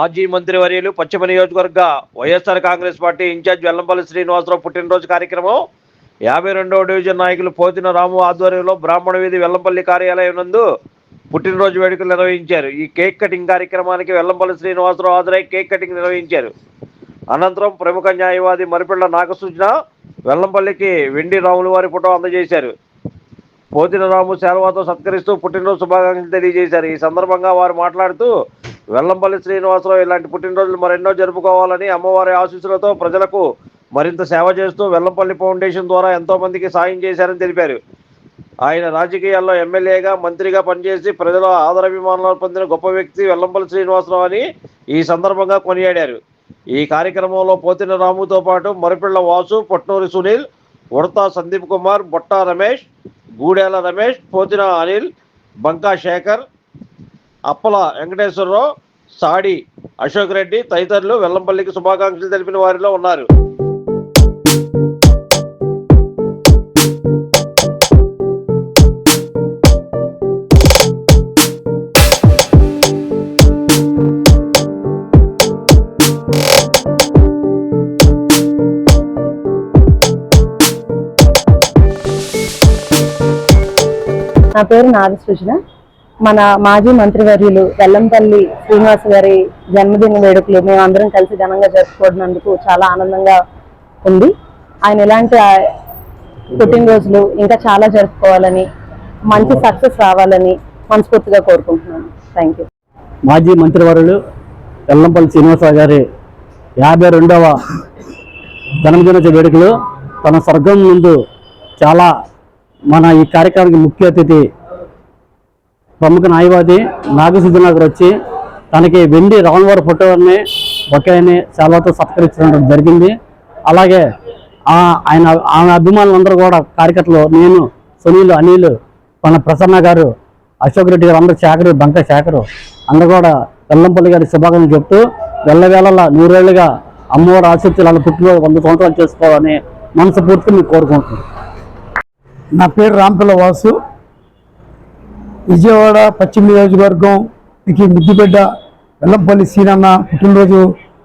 మాజీ మంత్రివర్యులు పశ్చిమ నియోజకవర్గ వైఎస్ఆర్ కాంగ్రెస్ పార్టీ ఇన్ఛార్జ్ వెల్లంపల్లి శ్రీనివాసరావు పుట్టినరోజు కార్యక్రమం. యాభై రెండవ డివిజన్ నాయకులు పోతిన రాము ఆధ్వర్యంలో బ్రాహ్మణ వీధి వెల్లంపల్లి కార్యాలయం నందు పుట్టినరోజు వేడుకలు నిర్వహించారు. ఈ కేక్ కటింగ్ కార్యక్రమానికి వెల్లంపల్లి శ్రీనివాసరావు హాజరై కేక్ కటింగ్ నిర్వహించారు. అనంతరం ప్రముఖ న్యాయవాది మరిపిళ్ళ నాగసూచన వెల్లంపల్లికి వెండి రాముల వారి ఫోటో అందజేశారు. పోతిన రాము సేలవాతో సత్కరిస్తూ పుట్టినరోజు శుభాకాంక్షలు తెలియజేశారు. ఈ సందర్భంగా వారు మాట్లాడుతూ వెల్లంపల్లి శ్రీనివాసరావు ఇలాంటి పుట్టినరోజులు మరెన్నో జరుపుకోవాలని అమ్మవారి ఆశీస్సులతో ప్రజలకు మరింత సేవ చేస్తూ వెల్లంపల్లి ఫౌండేషన్ ద్వారా ఎంతోమందికి సాయం చేశారని తెలిపారు. ఆయన రాజకీయాల్లో ఎమ్మెల్యేగా మంత్రిగా పనిచేసి ప్రజల ఆదరాభిమానాలు పొందిన గొప్ప వ్యక్తి వెల్లంపల్లి శ్రీనివాసరావు అని ఈ సందర్భంగా కొనియాడారు. ఈ కార్యక్రమంలో పోతిన రాముతో పాటు మరిపిళ్ళ వాసు పొట్నూరి సునీల్ ఉడతా సందీప్ కుమార్ బొట్టా రమేష్ గూడేల రమేష్ పోతిన అనిల్ బంకా శేఖర్ అప్పల వెంకటేశ్వరరావు సాడి అశోక్ రెడ్డి తదితరులు వెల్లంపల్లికి శుభాకాంక్షలు తెలిపిన వారిలో ఉన్నారు. నా పేరు నాగ సృజన. మన మాజీ మంత్రివర్యులు వెల్లంపల్లి శ్రీనివాస్ గారి జన్మదిన వేడుకలు మేము అందరం కలిసి ఘనంగా జరుపుకోవడందుకు చాలా ఆనందంగా ఉంది. ఆయన ఇలాంటి పుట్టినరోజులు ఇంకా చాలా జరుపుకోవాలని మంచి సక్సెస్ రావాలని మనస్ఫూర్తిగా కోరుకుంటున్నాను. థ్యాంక్ యూ మాజీ మంత్రివర్యులు వెల్లంపల్లి శ్రీనివాసరావు గారి యాభై రెండవ జన్మదిన వేడుకలు తన స్వర్గం ముందు చాలా మన ఈ కార్యక్రమానికి ముఖ్య అతిథి ప్రముఖ న్యాయవాది నాగసిద్ధున వచ్చి తనకి వెండి రామవారి ఫోటోని ఒకేని చాలాతో సత్కరించడం జరిగింది. అలాగే ఆయన ఆయన అభిమానులందరూ కూడా కార్యకర్తలు నేను సునీల్ అనిల్ మన ప్రసన్న గారు అశోక్ రెడ్డి గారు అందరూ శేఖరు బంక శేఖరు అందరూ కూడా వెల్లంపల్లి గారి శుభాకాంక్షలు చెప్తూ వెళ్ళవేళలా నూరేళ్ళుగా అమ్మవారి ఆసక్తి అలా పుట్టినరోజు వంద సంవత్సరాలు చేసుకోవాలని మనస్ఫూర్తిగా మీకు కోరుకుంటున్నాను. నా పేరు రాంపిల్ల వాసు. విజయవాడ పశ్చిమ నియోజకవర్గం ఇది ముద్దుబిడ్డ వెల్లంపల్లి సీనన్న పుట్టినరోజు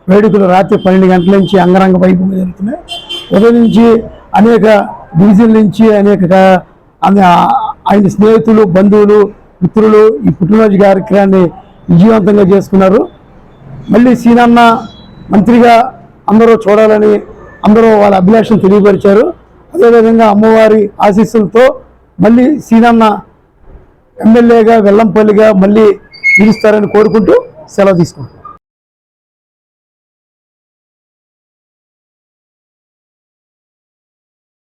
వేడుకలు రాత్రి పన్నెండు గంటల నుంచి అంగరంగ వైపు జరుగుతున్నాయి. ఉదయం నుంచి అనేక డివిజన్ల నుంచి అనేక ఆయన స్నేహితులు బంధువులు మిత్రులు ఈ పుట్టినరోజు కార్యక్రమాన్ని విజయవంతంగా చేసుకున్నారు. మళ్ళీ సీనన్న మంత్రిగా అందరూ చూడాలని అందరూ వాళ్ళ అభిలాషను తెలియపరిచారు. అదేవిధంగా అమ్మవారి ఆశీస్సులతో మళ్ళీ సీనన్న ఎమ్మెల్యేగా వెల్లంపల్లిగా మళ్ళీ నిలుస్తారని కోరుకుంటూ సెలవు తీసుకుంటాం